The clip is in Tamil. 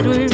அருள்